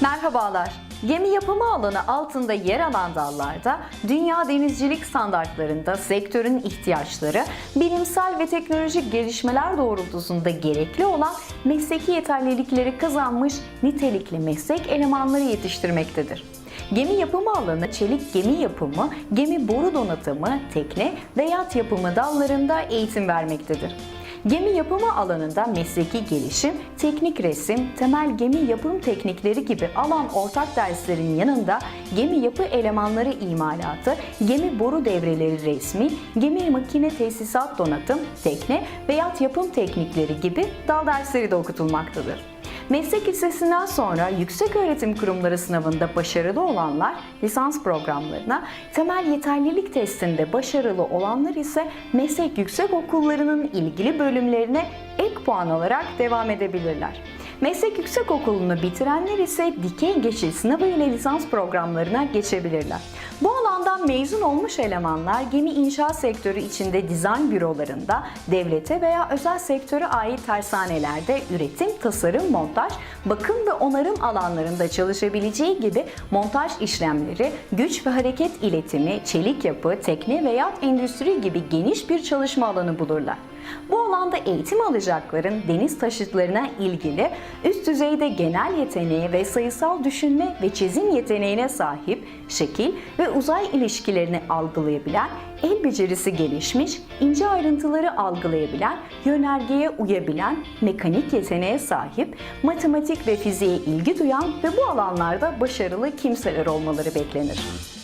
Merhabalar. Gemi yapımı alanı altında yer alan dallarda dünya denizcilik standartlarında sektörün ihtiyaçları, bilimsel ve teknolojik gelişmeler doğrultusunda gerekli olan mesleki yeterlilikleri kazanmış nitelikli meslek elemanları yetiştirmektedir. Gemi yapımı alanı çelik gemi yapımı, gemi boru donatımı, tekne ve yat yapımı dallarında eğitim vermektedir. Gemi yapımı alanında mesleki gelişim, teknik resim, temel gemi yapım teknikleri gibi alan ortak derslerin yanında gemi yapı elemanları imalatı, gemi boru devreleri resmi, gemi makine tesisat donatım, tekne ve yat yapım teknikleri gibi dal dersleri de okutulmaktadır. Meslek lisesinden sonra yüksek öğretim kurumları sınavında başarılı olanlar lisans programlarına, temel yeterlilik testinde başarılı olanlar ise meslek yüksek okullarının ilgili bölümlerine ek puan alarak devam edebilirler. Meslek yüksek okulunu bitirenler ise dikey geçiş sınavı ile lisans programlarına geçebilirler. Bu alandan mezun olmuş elemanlar gemi inşaat sektörü içinde dizayn bürolarında, devlete veya özel sektöre ait tersanelerde üretim, tasarım, montaj, bakım ve onarım alanlarında çalışabileceği gibi montaj işlemleri, güç ve hareket iletimi, çelik yapı, tekne veya endüstri gibi geniş bir çalışma alanı bulurlar. Bu alanda eğitim alacakların deniz taşıtlarına ilgili üst düzeyde genel yeteneğe ve sayısal düşünme ve çizim yeteneğine sahip, şekil ve uzay ilişkilerini algılayabilen, el becerisi gelişmiş, ince ayrıntıları algılayabilen, yönergeye uyabilen, mekanik yeteneğe sahip, matematik ve fiziğe ilgi duyan ve bu alanlarda başarılı kimseler olmaları beklenir.